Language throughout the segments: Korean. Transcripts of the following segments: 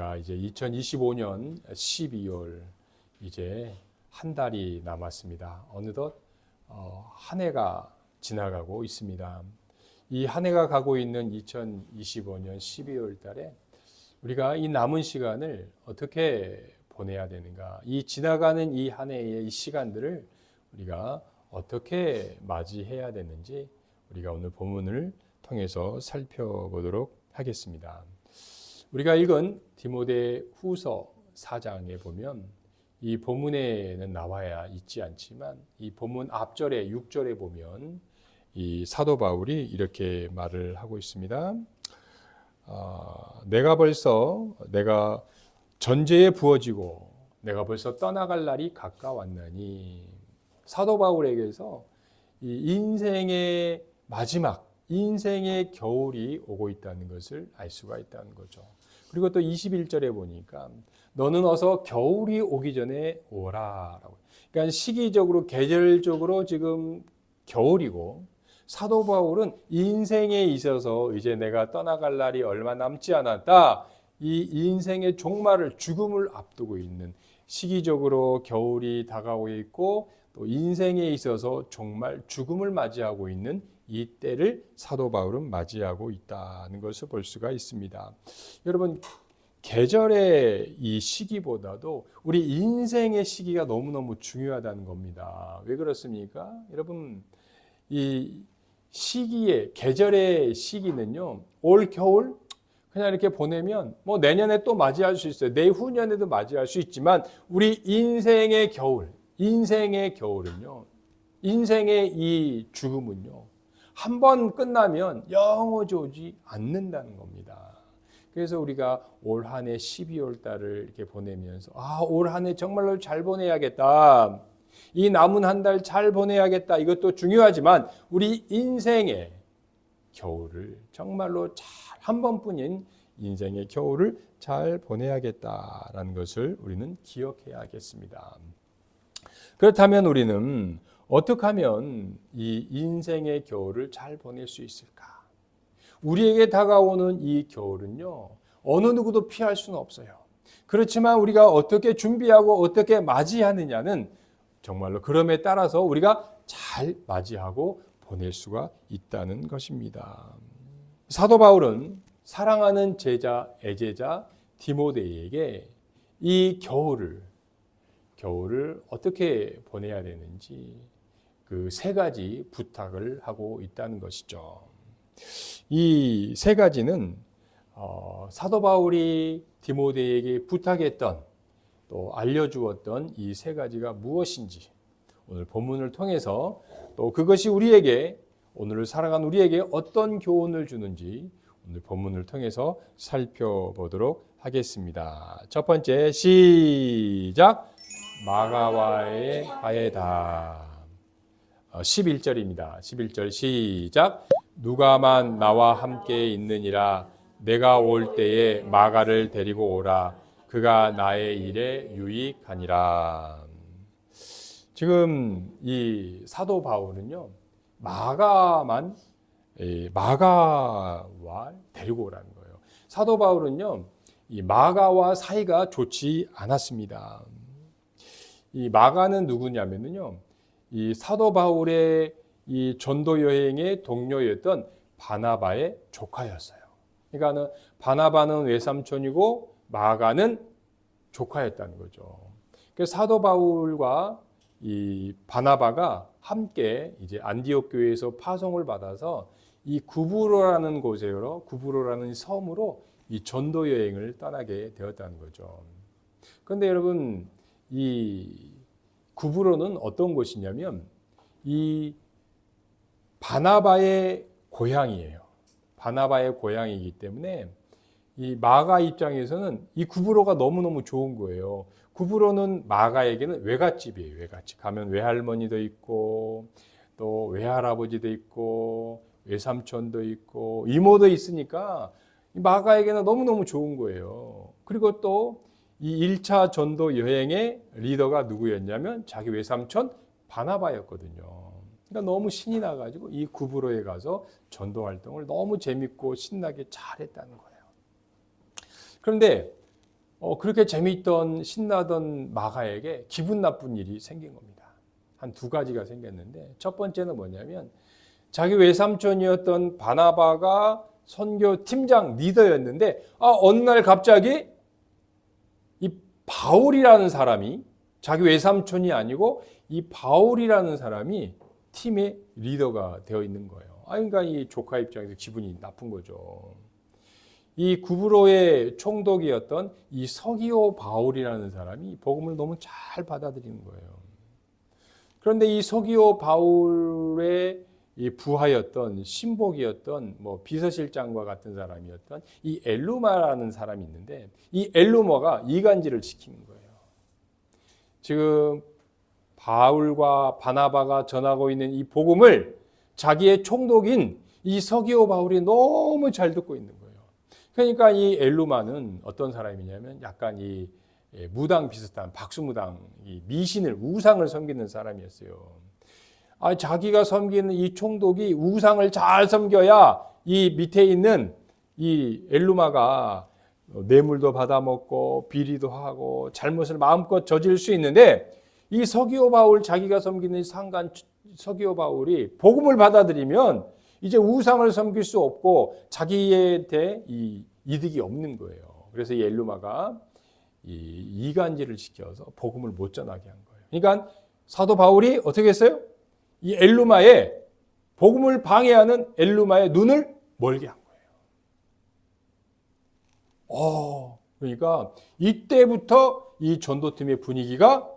우리가 이제 2025년 12월 이제 한 달이 남았습니다. 어느덧 어, 한 해가 지나가고 있습니다. 이 한 해가 가고 있는 2025년 12월 달에 우리가 이 남은 시간을 어떻게 보내야 되는가? 이 지나가는 이 한 해의 이 시간들을 우리가 어떻게 맞이해야 되는지 우리가 오늘 본문을 통해서 살펴보도록 하겠습니다. 우리가 읽은 디모데 후서 4장에 보면 이 본문에는 나와야 있지 않지만 이 본문 앞절에 6절에 보면 이 사도 바울이 이렇게 말을 하고 있습니다. 아, 내가 벌써 내가 전제에 부어지고 내가 벌써 떠나갈 날이 가까웠나니 사도 바울에게서 이 인생의 마지막 인생의 겨울이 오고 있다는 것을 알 수가 있다는 거죠. 그리고 또 21절에 보니까 너는 어서 겨울이 오기 전에 오라라고. 그러니까 시기적으로 계절적으로 지금 겨울이고 사도 바울은 인생에 있어서 이제 내가 떠나갈 날이 얼마 남지 않았다. 이 인생의 종말을 죽음을 앞두고 있는 시기적으로 겨울이 다가오고 있고 또 인생에 있어서 정말 죽음을 맞이하고 있는 이 때를 사도 바울은 맞이하고 있다는 것을 볼 수가 있습니다. 여러분 계절의 이 시기보다도 우리 인생의 시기가 너무너무 중요하다는 겁니다. 왜 그렇습니까? 여러분 이 시기의 계절의 시기는요. 올 겨울 그냥 이렇게 보내면 뭐 내년에 또 맞이할 수 있어요. 내후년에도 맞이할 수 있지만 우리 인생의 겨울, 인생의 겨울은요. 인생의 이 죽음은요. 한 번 끝나면 영원히 오지 않는다는 겁니다. 그래서 우리가 올 한 해 12월 달을 이렇게 보내면서 아, 올 한 해 정말로 잘 보내야겠다. 이 남은 한 달 잘 보내야겠다. 이것도 중요하지만 우리 인생의 겨울을 정말로 잘 한 번뿐인 인생의 겨울을 잘 보내야겠다라는 것을 우리는 기억해야겠습니다. 그렇다면 우리는 어떻게 하면 이 인생의 겨울을 잘 보낼 수 있을까? 우리에게 다가오는 이 겨울은요, 어느 누구도 피할 수는 없어요. 그렇지만 우리가 어떻게 준비하고 어떻게 맞이하느냐는 정말로 그럼에 따라서 우리가 잘 맞이하고 보낼 수가 있다는 것입니다. 사도 바울은 사랑하는 제자, 애제자 디모데에게 이 겨울을 겨울을 어떻게 보내야 되는지 그 세 가지 부탁을 하고 있다는 것이죠. 이 세 가지는 어, 사도 바울이 디모데에게 부탁했던 또 알려주었던 이 세 가지가 무엇인지 오늘 본문을 통해서 또 그것이 우리에게 오늘을 살아간 우리에게 어떤 교훈을 주는지 오늘 본문을 통해서 살펴보도록 하겠습니다. 첫 번째 시작 마가와의 화해다 11절입니다. 11절 시작 누가만 나와 함께 있느니라 내가 올 때에 마가를 데리고 오라 그가 나의 일에 유익하니라. 지금 이 사도 바울은요 마가만 마가와 데리고 오라는 거예요. 사도 바울은요 이 마가와 사이가 좋지 않았습니다. 이 마가는 누구냐면요 이 사도 바울의 이 전도 여행의 동료였던 바나바의 조카였어요. 그러니까는 바나바는 외삼촌이고 마가는 조카였다는 거죠. 그래서 사도 바울과 이 바나바가 함께 이제 안디옥 교회에서 파송을 받아서 이 구브로라는 곳에로 구브로라는 섬으로 이 전도 여행을 떠나게 되었다는 거죠. 그런데 여러분 이 구브로는 어떤 곳이냐면 이 바나바의 고향이에요. 바나바의 고향이기 때문에 이 마가 입장에서는 이 구브로가 너무너무 좋은 거예요. 구브로는 마가에게는 외갓집이에요. 외갓집. 가면 외할머니도 있고 또 외할아버지도 있고 외삼촌도 있고 이모도 있으니까 마가에게는 너무너무 좋은 거예요. 그리고 또 이 1차 전도 여행의 리더가 누구였냐면 자기 외삼촌 바나바였거든요. 그러니까 너무 신이 나가지고 이 구브로에 가서 전도 활동을 너무 재밌고 신나게 잘했다는 거예요. 그런데 어, 그렇게 재미있던 신나던 마가에게 기분 나쁜 일이 생긴 겁니다. 한 두 가지가 생겼는데 첫 번째는 뭐냐면 자기 외삼촌이었던 바나바가 선교 팀장 리더였는데 아 어느 날 갑자기 이 바울이라는 사람이 자기 외삼촌이 아니고 이 바울이라는 사람이 팀의 리더가 되어 있는 거예요. 아 그러니까 이 조카 입장에서 기분이 나쁜 거죠. 이 구브로의 총독이었던 이 서기오 바울이라는 사람이 복음을 너무 잘 받아들이는 거예요. 그런데 이 서기오 바울의 이 부하였던 신복이었던 뭐 비서실장과 같은 사람이었던 이 엘루마라는 사람이 있는데 이 엘루마가 이간질을 시키는 거예요. 지금 바울과 바나바가 전하고 있는 이 복음을 자기의 총독인 이 서기오 바울이 너무 잘 듣고 있는 거예요. 그러니까 이 엘루마는 어떤 사람이냐면 약간 이 예, 무당 비슷한 박수무당 이 미신을 우상을 섬기는 사람이었어요. 아, 자기가 섬기는 이 총독이 우상을 잘 섬겨야 이 밑에 있는 이 엘루마가 뇌물도 받아먹고 비리도 하고 잘못을 마음껏 저질 수 있는데 이 서기오 바울 자기가 섬기는 상관 서기오 바울이 복음을 받아들이면 이제 우상을 섬길 수 없고 자기에 대해 이 이득이 없는 거예요. 그래서 이 엘루마가 이 이간질을 시켜서 복음을 못 전하게 한 거예요. 그러니까 사도 바울이 어떻게 했어요? 이 엘루마의 복음을 방해하는 엘루마의 눈을 멀게 한 거예요. 어, 그러니까 이때부터 이 전도팀의 분위기가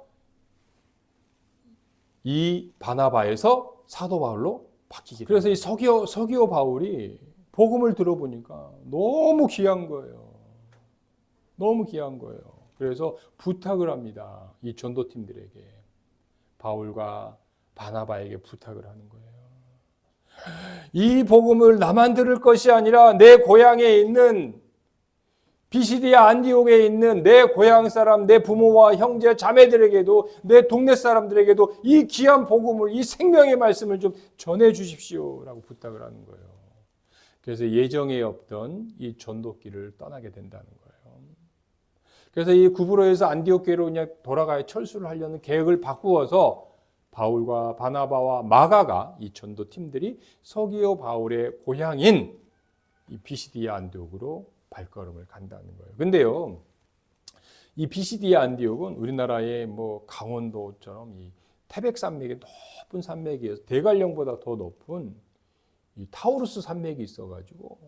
이 바나바에서 사도 바울로 바뀌게. 그래서 이 서기오 서기오 바울이 복음을 들어보니까 너무 귀한 거예요. 너무 귀한 거예요. 그래서 부탁을 합니다. 이 전도팀들에게 바울과 바나바에게 부탁을 하는 거예요. 이 복음을 나만 들을 것이 아니라 내 고향에 있는 비시디아 안디옥에 있는 내 고향 사람, 내 부모와 형제, 자매들에게도 내 동네 사람들에게도 이 귀한 복음을 이 생명의 말씀을 좀 전해 주십시오라고 부탁을 하는 거예요. 그래서 예정에 없던 이 전도길을 떠나게 된다는 거예요. 그래서 이 구브로에서 안디옥 교회로 그냥 돌아가야 철수를 하려는 계획을 바꾸어서 바울과 바나바와 마가가 이 전도 팀들이 서기오 바울의 고향인 이 비시디아 안디옥으로 발걸음을 간다는 거예요. 근데요, 이 비시디아 안디옥은 우리나라의 뭐 강원도처럼 이 태백 산맥이 높은 산맥이어서 대관령보다 더 높은 이 타우루스 산맥이 있어가지고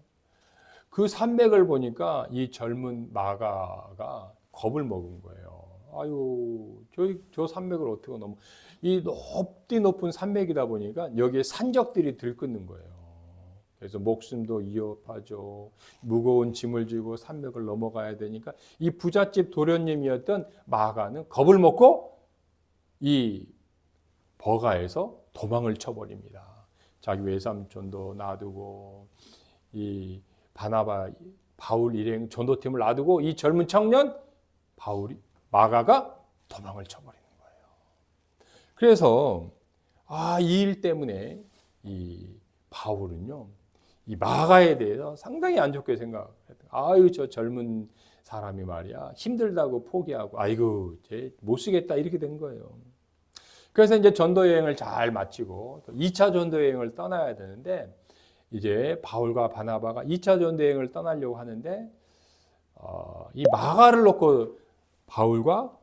그 산맥을 보니까 이 젊은 마가가 겁을 먹은 거예요. 아유, 저, 저 산맥을 어떻게 넘어. 이 높디 높은 산맥이다 보니까 여기에 산적들이 들끓는 거예요. 그래서 목숨도 위협하죠. 무거운 짐을 지고 산맥을 넘어가야 되니까 이 부잣집 도련님이었던 마가는 겁을 먹고 이 버가에서 도망을 쳐버립니다. 자기 외삼촌도 놔두고 이 바나바 바울 일행 전도팀을 놔두고 이 젊은 청년 바울이 마가가 도망을 쳐버리는 거예요. 그래서 아 이 일 때문에 이 바울은요 이 마가에 대해서 상당히 안 좋게 생각했다. 아유 저 젊은 사람이 말이야 힘들다고 포기하고 아이고 쟤못 쓰겠다 이렇게 된 거예요. 그래서 이제 전도 여행을 잘 마치고 2차 전도 여행을 떠나야 되는데 이제 바울과 바나바가 2차 전도 여행을 떠나려고 하는데 어, 이 마가를 놓고 바울과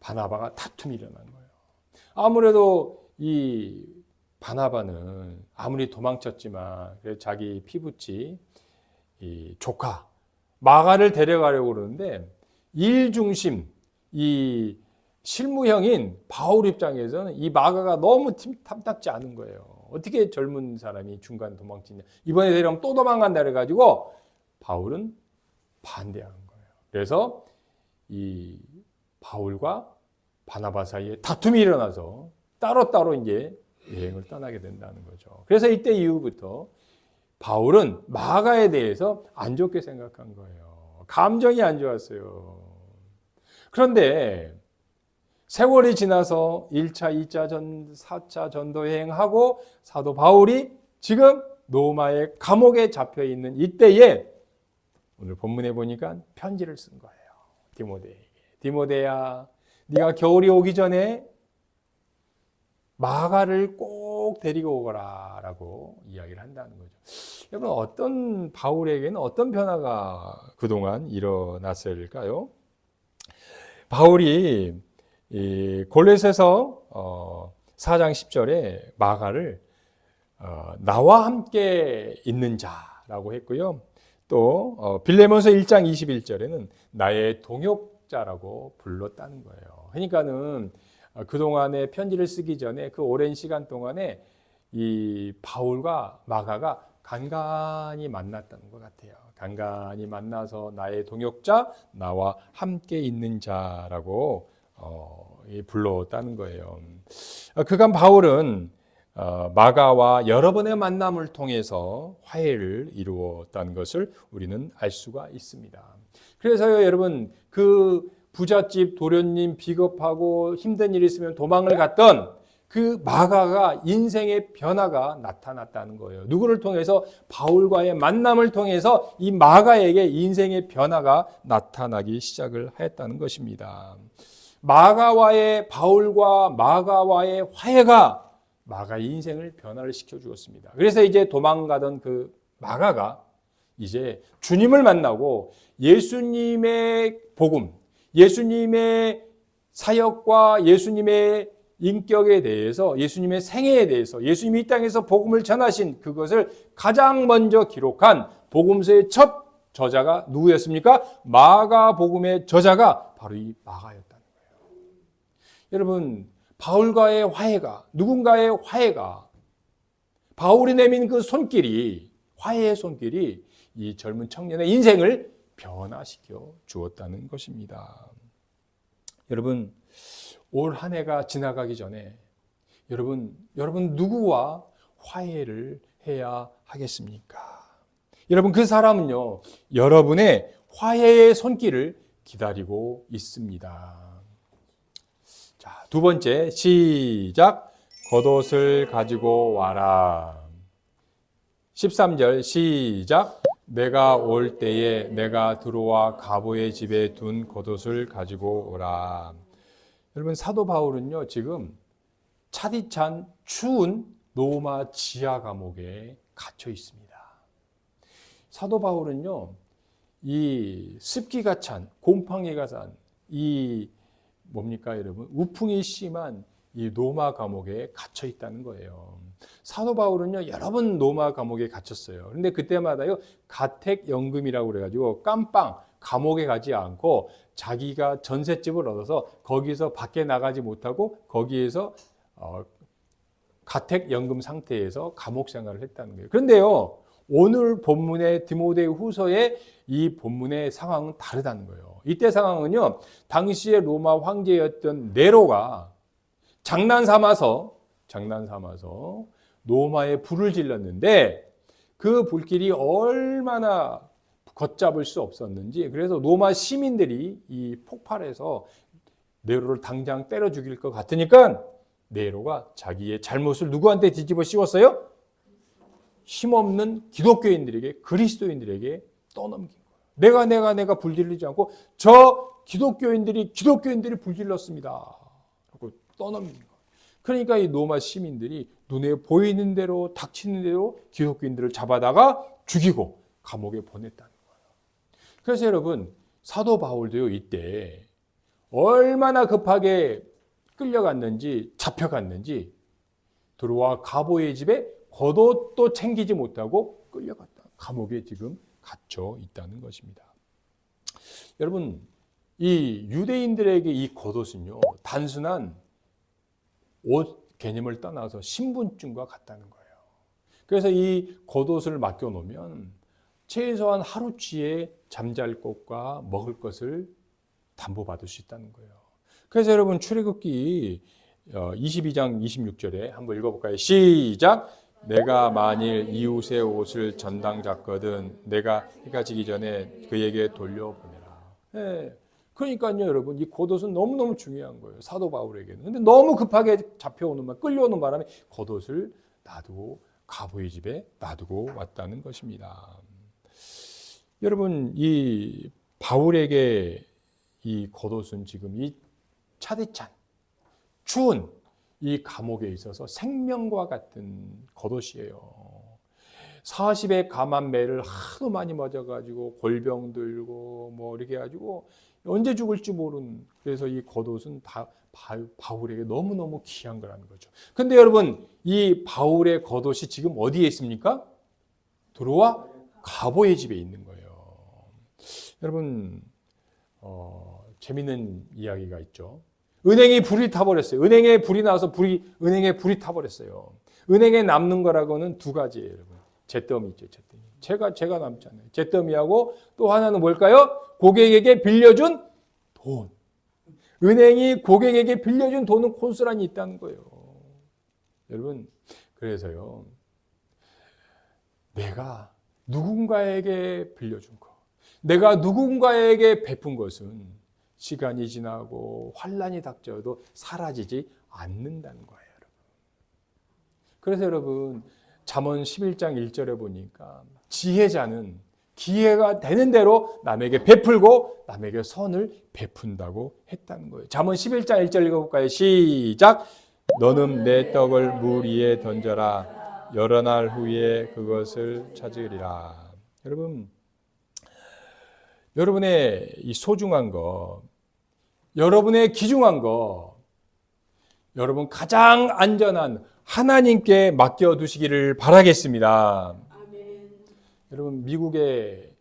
바나바가 다툼이 일어난 거예요. 아무래도 이 바나바는 아무리 도망쳤지만 자기 피부치 이 조카 마가를 데려가려고 그러는데 일 중심 이 실무형인 바울 입장에서는 이 마가가 너무 탐탁지 않은 거예요. 어떻게 젊은 사람이 중간 도망치냐. 이번에 데려가면 또 도망간다 그래가지고 바울은 반대하는 거예요. 그래서 이 바울과 바나바 사이에 다툼이 일어나서 따로따로 이제 여행을 떠나게 된다는 거죠. 그래서 이때 이후부터 바울은 마가에 대해서 안 좋게 생각한 거예요. 감정이 안 좋았어요. 그런데 세월이 지나서 1차, 2차 전, 4차 전도 여행하고 사도 바울이 지금 로마의 감옥에 잡혀 있는 이때에 오늘 본문에 보니까 편지를 쓴 거예요. 디모데에게 디모데야 네가 겨울이 오기 전에 마가를 꼭 데리고 오거라라고 이야기를 한다는 거죠. 여러분 어떤 바울에게는 어떤 변화가 그동안 일어났을까요? 바울이 이 골렛에서 어 4장 10절에 마가를 어 나와 함께 있는 자라고 했고요. 또 어, 빌레몬서 1장 21절에는 나의 동역자라고 불렀다는 거예요. 그러니까는 어, 그동안에 편지를 쓰기 전에 그 오랜 시간 동안에 이 바울과 마가가 간간히 만났다는 것 같아요. 간간히 만나서 나의 동역자, 나와 함께 있는 자라고 어, 불렀다는 거예요. 어, 그간 바울은 어, 마가와 여러 번의 만남을 통해서 화해를 이루었다는 것을 우리는 알 수가 있습니다. 그래서요, 여러분, 그 부잣집 도련님 비겁하고 힘든 일이 있으면 도망을 갔던 그 마가가 인생의 변화가 나타났다는 거예요. 누구를 통해서 바울과의 만남을 통해서 이 마가에게 인생의 변화가 나타나기 시작을 했다는 것입니다. 마가와의 바울과 마가와의 화해가 마가의 인생을 변화를 시켜 주었습니다. 그래서 이제 도망가던 그 마가가 이제 주님을 만나고 예수님의 복음, 예수님의 사역과 예수님의 인격에 대해서 예수님의 생애에 대해서 예수님이 이 땅에서 복음을 전하신 그것을 가장 먼저 기록한 복음서의 첫 저자가 누구였습니까? 마가 복음의 저자가 바로 이 마가였다는 거예요. 여러분 바울과의 화해가 누군가의 화해가 바울이 내민 그 손길이 화해의 손길이 이 젊은 청년의 인생을 변화시켜 주었다는 것입니다. 여러분 올 한 해가 지나가기 전에 여러분 여러분 누구와 화해를 해야 하겠습니까? 여러분 그 사람은요 여러분의 화해의 손길을 기다리고 있습니다. 자, 두 번째 시작 겉옷을 가지고 와라. 13절 시작 내가 올 때에 내가 들어와 가보의 집에 둔 겉옷을 가지고 오라. 여러분 사도 바울은요 지금 차디찬 추운 로마 지하 감옥에 갇혀 있습니다. 사도 바울은요 이 습기가 찬 곰팡이가 찬 이 뭡니까 여러분 우풍이 심한 이 로마 감옥에 갇혀 있다는 거예요. 사도 바울은요 여러 번 로마 감옥에 갇혔어요. 그런데 그때마다요 가택 연금이라고 그래가지고 깜빵 감옥에 가지 않고 자기가 전셋집을 얻어서 거기서 밖에 나가지 못하고 거기에서 어, 가택 연금 상태에서 감옥 생활을 했다는 거예요. 그런데요 오늘 본문의 디모데 후서의 이 본문의 상황은 다르다는 거예요. 이때 상황은요 당시의 로마 황제였던 네로가 장난 삼아서 장난 삼아서 노마에 불을 질렀는데 그 불길이 얼마나 걷잡을 수 없었는지 그래서 노마 시민들이 이 폭발해서 네로를 당장 때려 죽일 것 같으니까 네로가 자기의 잘못을 누구한테 뒤집어 씌웠어요? 힘없는 기독교인들에게 그리스도인들에게 떠넘긴 거예요. 내가 내가 내가 불질르지 않고 저 기독교인들이 기독교인들이 불질렀습니다. 하고 떠넘긴 거예요. 그러니까 이 로마 시민들이 눈에 보이는 대로 닥치는 대로 기독교인들을 잡아다가 죽이고 감옥에 보냈다는 거예요. 그래서 여러분 사도 바울도요 이때 얼마나 급하게 끌려갔는지 잡혀갔는지 들어와 가보의 집에 겉옷도 챙기지 못하고 끌려갔다. 감옥에 지금 갇혀 있다는 것입니다. 여러분 이 유대인들에게 이 겉옷은요 단순한 옷 개념을 떠나서 신분증과 같다는 거예요. 그래서 이 겉옷을 맡겨 놓으면 최소한 하루치의 잠잘 곳과 먹을 것을 담보받을 수 있다는 거예요. 그래서 여러분 출애굽기 22장 어, 26절에 한번 읽어볼까요? 시작. 내가 만일 이웃의 옷을 전당 잡거든 내가 해가 지기 전에 그에게 돌려보내라. 네. 그러니까요, 여러분, 이 겉옷은 너무너무 중요한 거예요. 사도 바울에게는. 근데 너무 급하게 잡혀오는 말, 끌려오는 바람에 겉옷을 놔두고 가보의 집에 놔두고 왔다는 것입니다. 여러분, 이 바울에게 이 겉옷은 지금 이 차디찬 추운 이 감옥에 있어서 생명과 같은 겉옷이에요. 40의 감한 매를 하도 많이 맞아가지고 골병 들고 뭐 이렇게 해가지고 언제 죽을지 모르는 그래서 이 겉옷은 다 바- 바울에게 너무너무 귀한 거라는 거죠. 근데 여러분 이 바울의 겉옷이 지금 어디에 있습니까? 들어와 가보의 집에 있는 거예요. 여러분 어, 재밌는 이야기가 있죠. 은행이 불이 타버렸어요. 은행에 불이 나서 불이 은행에 불이 타버렸어요. 은행에 남는 거라고는 두 가지예요, 여러분. 잿더미 있죠, 잿더미. 제가 제가 남잖아요. 잿더미하고 또 하나는 뭘까요? 고객에게 빌려준 돈. 은행이 고객에게 빌려준 돈은 고스란히 있다는 거예요. 여러분, 그래서요. 내가 누군가에게 빌려준 거, 내가 누군가에게 베푼 것은 시간이 지나고 환란이 닥쳐도 사라지지 않는다는 거예요, 여러분. 그래서 여러분 잠언 11장 1절에 보니까 지혜자는 기회가 되는 대로 남에게 베풀고 남에게 선을 베푼다고 했다는 거예요. 잠언 11장 1절 읽어볼까요? 시작. 너는 내 떡을 물 위에 던져라. 여러 날 후에 그것을 찾으리라. 여러분, 여러분의 이 소중한 거, 여러분의 귀중한 거, 여러분 가장 안전한 하나님께 맡겨두시기를 바라겠습니다. 여러분 미국의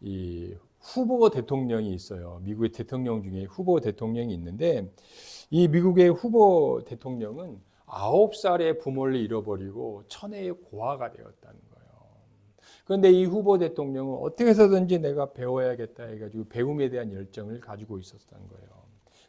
이 후보 대통령이 있어요. 미국의 대통령 중에 후보 대통령이 있는데 이 미국의 후보 대통령은 아홉 살에 부모를 잃어버리고 천혜의 고아가 되었다는 거예요. 그런데 이 후보 대통령은 어떻게 해서든지 내가 배워야겠다 해가지고 배움에 대한 열정을 가지고 있었다는 거예요.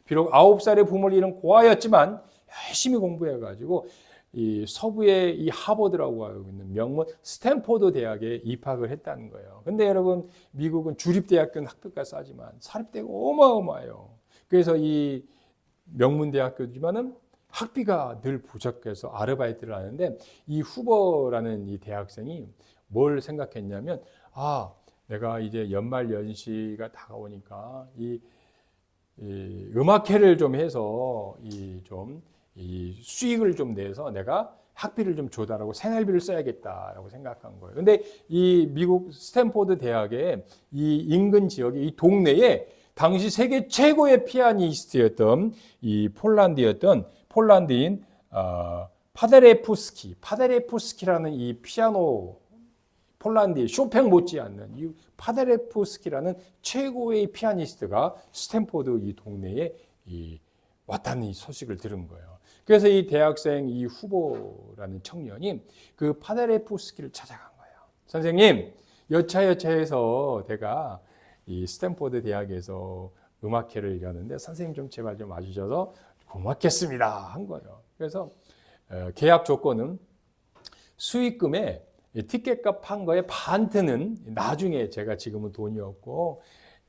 비록 아홉 살에 부모를 잃은 고아였지만 열심히 공부해가지고 이 서부의 이 하버드라고 하고 있는 명문 스탠포드 대학에 입학을 했다는 거예요. 근데 여러분 미국은 주립대학교는 학비가 싸지만 사립대가 어마어마해요. 그래서 이 명문 대학교지만은 학비가 늘 부족해서 아르바이트를 하는데 이 후보라는 이 대학생이 뭘 생각했냐면 아 내가 이제 연말 연시가 다가오니까 이, 이 음악회를 좀 해서 이좀 이 수익을 좀 내서 내가 학비를 좀 조달하고 생활비를 써야겠다라고 생각한 거예요. 근데 이 미국 스탠포드 대학의 이 인근 지역의 이 동네에 당시 세계 최고의 피아니스트였던 이 폴란드였던 폴란드인 어, 파데레프스키, 파데레프스키라는 이 피아노 폴란드의 쇼팽 못지않는 이 파데레프스키라는 최고의 피아니스트가 스탠포드 이 동네에 이 왔다는 이 소식을 들은 거예요. 그래서 이 대학생 이 후보라는 청년이 그 파데레프스키를 찾아간 거예요. 선생님, 여차여차해서 내가 이 스탠포드 대학에서 음악회를 여는데 선생님 좀 제발 좀 와주셔서 고맙겠습니다 한 거예요. 그래서 어, 계약 조건은 수익금에 티켓값 한 거에 반트는 나중에 제가 지금은 돈이 없고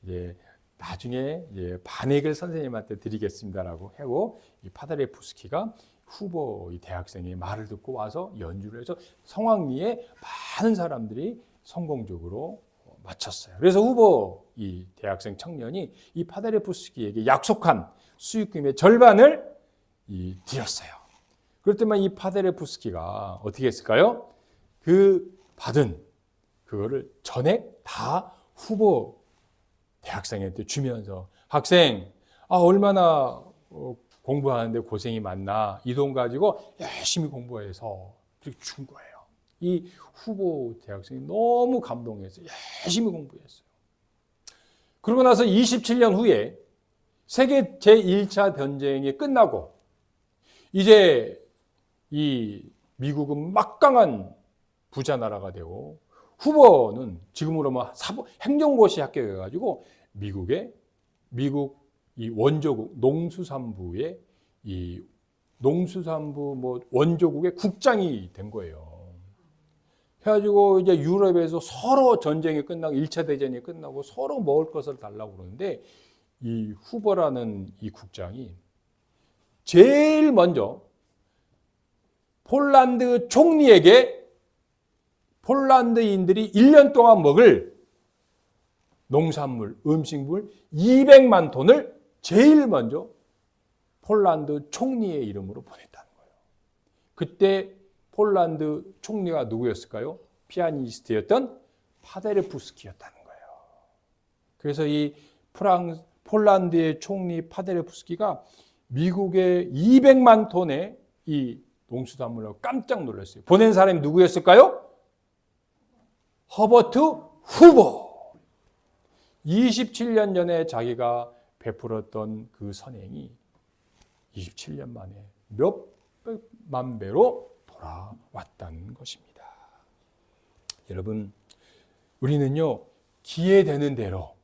이제 나중에 이제 반액을 선생님한테 드리겠습니다라고 하고 이 파다레프스키가 후보 이 대학생의 말을 듣고 와서 연주를 해서 성황리에 많은 사람들이 성공적으로 마쳤어요. 그래서 후보 이 대학생 청년이 이 파다레프스키에게 약속한 수익금의 절반을 이 드렸어요. 그럴 때만 이 파데레프스키가 어떻게 했을까요? 그 받은 그거를 전액 다 후보 대학생한테 주면서 학생 아 얼마나 어, 공부하는데 고생이 많나 이 돈 가지고 열심히 공부해서 그렇게 준 거예요. 이 후보 대학생이 너무 감동해서 열심히 공부했어요. 그러고 나서 27년 후에 세계 제1차 전쟁이 끝나고 이제 이 미국은 막강한 부자 나라가 되고 후보는 지금으로 뭐 사법 행정고시 합격해 가지고 미국의 미국 이 원조국 농수산부의 이 농수산부 뭐 원조국의 국장이 된 거예요. 해가지고 이제 유럽에서 서로 전쟁이 끝나고 1차 대전이 끝나고 서로 먹을 것을 달라고 그러는데 이 후보라는 이 국장이 제일 먼저 폴란드 총리에게 폴란드인들이 1년 동안 먹을 농산물, 음식물 200만 톤을 제일 먼저 폴란드 총리의 이름으로 보냈다는 거예요. 그때 폴란드 총리가 누구였을까요? 피아니스트였던 파데르푸스키였다는 거예요. 그래서 이 프랑 폴란드의 총리 파데르푸스키가 미국의 200만 톤의 이 농수산물을 깜짝 놀랐어요. 보낸 사람이 누구였을까요? 허버트 후보. 27년 전에 자기가 베풀었던 그 선행이 27년 만에 몇백만 배로 돌아왔다는 것입니다. 여러분, 우리는요, 기회되는 대로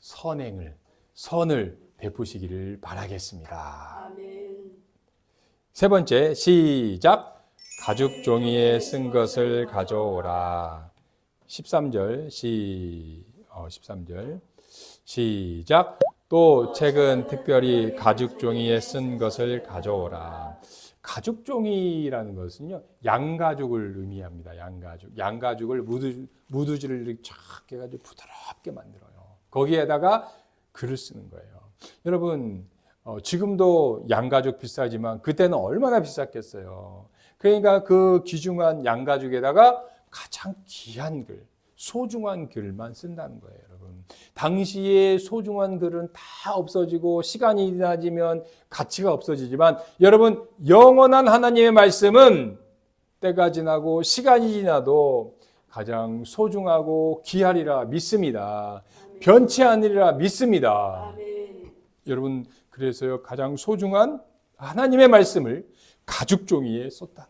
선행을, 선을 베푸시기를 바라겠습니다. 아멘. 세 번째, 시작. 가죽 종이에 쓴 것을 가져오라. 13절, 시, 어, 13절. 시작. 또 책은 특별히 가죽 종이에 쓴 것을 가져오라. 가죽 종이라는 것은요, 양가죽을 의미합니다. 양가죽. 양가죽을 무드지를 이렇게 쫙 해가지고 부드럽게 만들어요. 거기에다가 글을 쓰는 거예요. 여러분, 어, 지금도 양가죽 비싸지만 그때는 얼마나 비쌌겠어요. 그러니까 그 귀중한 양가죽에다가 가장 귀한 글, 소중한 글만 쓴다는 거예요, 여러분. 당시에 소중한 글은 다 없어지고 시간이 지나지면 가치가 없어지지만 여러분, 영원한 하나님의 말씀은 때가 지나고 시간이 지나도 가장 소중하고 귀하리라 믿습니다. 변치 않으리라 믿습니다. 여러분 그래서요 가장 소중한 하나님의 말씀을 가죽 종이에 거예요.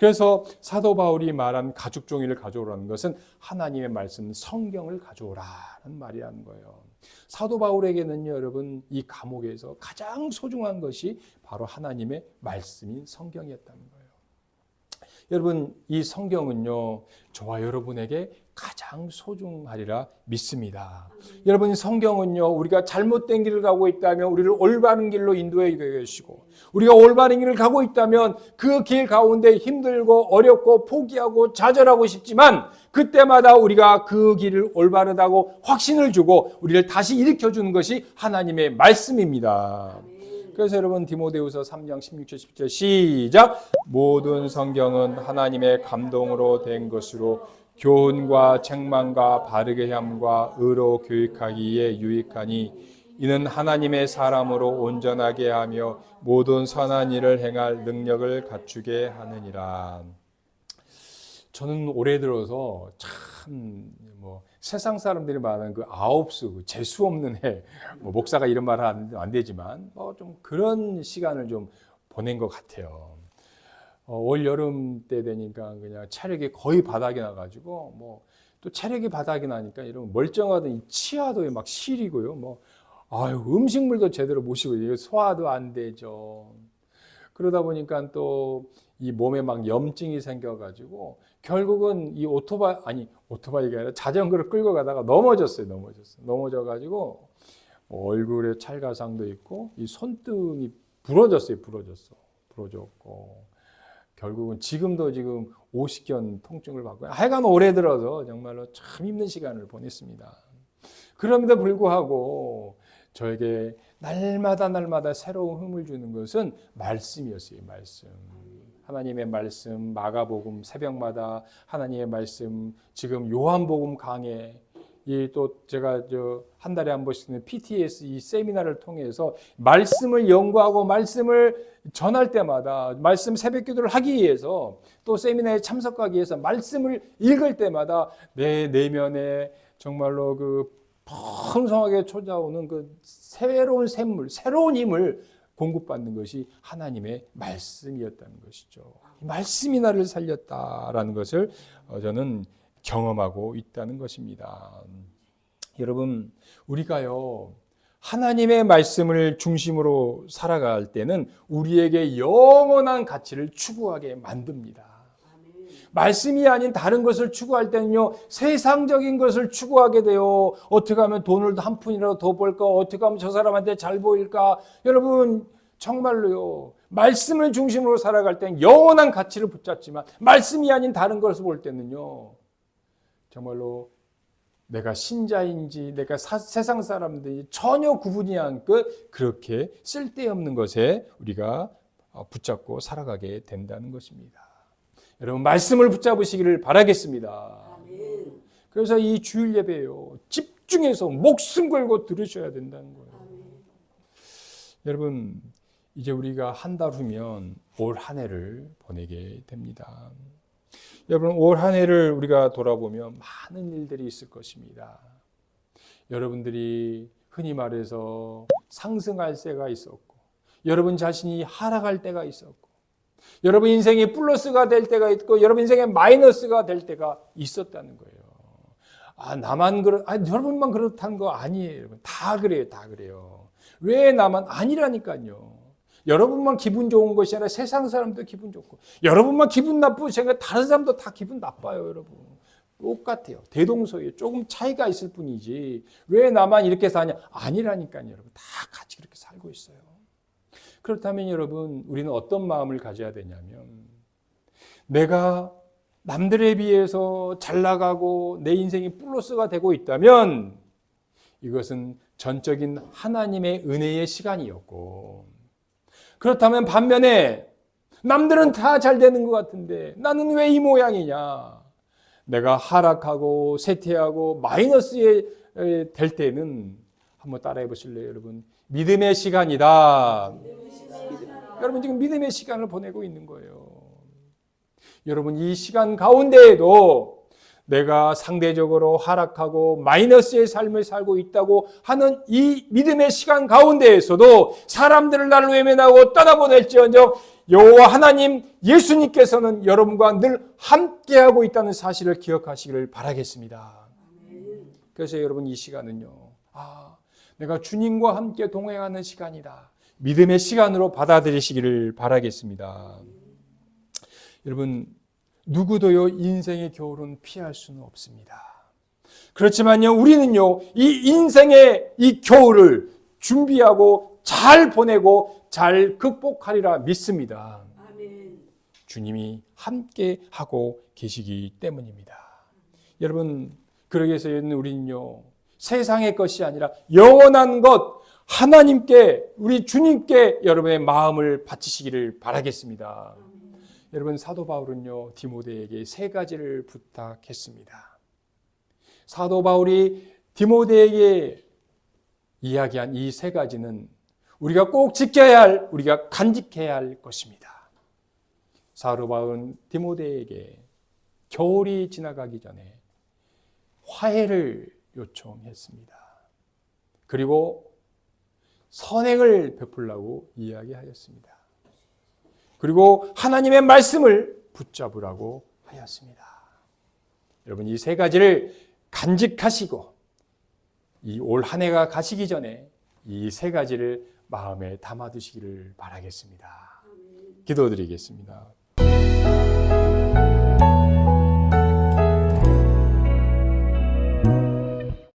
그래서 사도 바울이 말한 가죽 종이를 가져오라는 것은 하나님의 말씀 성경을 가져오라는 말이라는 거예요. 사도 바울에게는요 여러분 이 감옥에서 가장 소중한 것이 바로 하나님의 말씀인 성경이었다는 거예요. 여러분 이 성경은요 저와 여러분에게 가장 소중하리라 믿습니다. 여러분 성경은요 우리가 잘못된 길을 가고 있다면 우리를 올바른 길로 인도해 주시고 우리가 올바른 길을 가고 있다면 그 길 가운데 힘들고 어렵고 포기하고 좌절하고 싶지만 그때마다 우리가 그 길을 올바르다고 확신을 주고 우리를 다시 일으켜 주는 것이 하나님의 말씀입니다. 그래서 여러분 디모데후서 3장 16절 17절 시작 모든 성경은 하나님의 감동으로 된 것으로 교훈과 책망과 바르게 함과 의로 교육하기에 유익하니 이는 하나님의 사람으로 온전하게 하며 모든 선한 일을 행할 능력을 갖추게 하느니라. 저는 올해 들어서 참 뭐 세상 사람들이 말하는 그 아홉수 그 재수 없는 해, 뭐 목사가 이런 하면 안 되지만 뭐 좀 그런 시간을 좀 보낸 것 같아요. 어, 올 여름 때 되니까 그냥 체력이 거의 바닥이 나가지고 뭐 또 체력이 바닥이 나니까 이런 멀쩡하던 이 치아도 막 시리고요. 뭐 아유 음식물도 제대로 못 씹어요. 소화도 안 되죠. 그러다 보니까 또 이 몸에 막 염증이 생겨가지고 결국은 이 오토바이 아니 오토바이가 아니라 자전거를 끌고 가다가 넘어졌어요. 넘어졌어요. 넘어져가지고 얼굴에 찰가상도 있고 이 손등이 부러졌어요. 부러졌어. 부러졌고 결국은 지금도 지금 50견 통증을 받고 하여간 올해 들어서 정말로 참 힘든 시간을 보냈습니다. 그럼에도 불구하고 저에게 날마다 날마다 새로운 힘을 주는 것은 말씀이었어요. 말씀. 하나님의 말씀, 마가복음 새벽마다 하나님의 말씀, 지금 요한복음 강해, 이 또 제가 저 한 달에 한 번씩 하는 PTS 이 세미나를 통해서 말씀을 연구하고 말씀을 전할 때마다 말씀 새벽 기도를 하기 위해서 또 세미나에 참석하기 위해서 말씀을 읽을 때마다 내 내면에 정말로 그 풍성하게 찾아오는 그 새로운 샘물, 새로운 힘을 공급받는 것이 하나님의 말씀이었다는 것이죠. 말씀이 나를 살렸다라는 것을 어, 저는 경험하고 있다는 것입니다. 여러분, 우리가요, 하나님의 말씀을 중심으로 살아갈 때는 우리에게 영원한 가치를 추구하게 만듭니다. 말씀이 아닌 다른 것을 추구할 때는요, 세상적인 것을 추구하게 돼요. 어떻게 하면 돈을 한 푼이라도 더 벌까? 어떻게 하면 저 사람한테 잘 보일까? 여러분, 정말로요, 말씀을 중심으로 살아갈 땐 영원한 가치를 붙잡지만, 말씀이 아닌 다른 것을 볼 때는요, 정말로 내가 신자인지 내가 사- 세상 사람들이 전혀 구분이 않고 그렇게 쓸데없는 것에 우리가 어, 붙잡고 살아가게 된다는 것입니다. 여러분 말씀을 붙잡으시기를 바라겠습니다. 아멘. 그래서 이 주일 예배요 집중해서 목숨 걸고 들으셔야 된다는 거예요. 아멘. 여러분 이제 우리가 한 달 후면 올 한 해를 보내게 됩니다. 여러분 올 한 해를 우리가 돌아보면 많은 일들이 있을 것입니다. 여러분들이 흔히 말해서 상승할 때가 있었고 여러분 자신이 하락할 때가 있었고 여러분 인생이 플러스가 될 때가 있고 여러분 인생에 마이너스가 될 때가 있었다는 거예요. 아 나만 그렇 아 여러분만 그렇다는 거 아니에요. 여러분 다 그래요. 다 그래요. 왜 나만 아니라니까요. 여러분만 기분 좋은 것이 아니라 세상 사람도 기분 좋고 여러분만 기분 나쁘시니까 다른 사람도 다 기분 나빠요, 여러분. 똑같아요. 대동소이에요. 조금 차이가 있을 뿐이지. 왜 나만 이렇게 사냐? 아니라니까요, 여러분. 다 같이 그렇게 살고 있어요. 그렇다면 여러분, 우리는 어떤 마음을 가져야 되냐면 내가 남들에 비해서 잘 나가고 내 인생이 플러스가 되고 있다면 이것은 전적인 하나님의 은혜의 시간이었고 그렇다면 반면에 남들은 다 잘 되는 것 같은데 나는 왜 이 모양이냐? 내가 하락하고 쇠퇴하고 마이너스에 에, 될 때는 한번 따라해 보실래요, 여러분? 믿음의 시간이다. 여러분 지금 믿음의 시간을 보내고 있는 거예요. 여러분 이 시간 가운데에도 내가 상대적으로 하락하고 마이너스의 삶을 살고 있다고 하는 이 믿음의 시간 가운데에서도 사람들을 나를 외면하고 떠나보낼지언정 여호와 하나님 예수님께서는 여러분과 늘 함께하고 있다는 사실을 기억하시기를 바라겠습니다. 그래서 여러분 이 시간은요. 아, 내가 주님과 함께 동행하는 시간이다. 믿음의 시간으로 받아들이시기를 바라겠습니다. 여러분 누구도요 인생의 겨울은 피할 수는 없습니다. 그렇지만요 우리는요 이 인생의 이 겨울을 준비하고 잘 보내고 잘 극복하리라 믿습니다. 아멘. 주님이 함께 하고 계시기 때문입니다. 여러분 그러기 위해서 우리는요 세상의 것이 아니라 영원한 것 하나님께 우리 주님께 여러분의 마음을 바치시기를 바라겠습니다. 여러분 사도 바울은요 디모데에게 세 가지를 부탁했습니다. 사도 바울이 디모데에게 이야기한 이 세 가지는 우리가 꼭 지켜야 할 우리가 간직해야 할 것입니다. 사도 바울은 디모데에게 겨울이 지나가기 전에 화해를 요청했습니다. 그리고 선행을 베풀라고 이야기하였습니다. 그리고 하나님의 말씀을 붙잡으라고 하였습니다. 여러분 이 세 가지를 간직하시고 이 올 한 해가 가시기 전에 이 세 가지를 마음에 담아 두시기를 바라겠습니다. 기도드리겠습니다.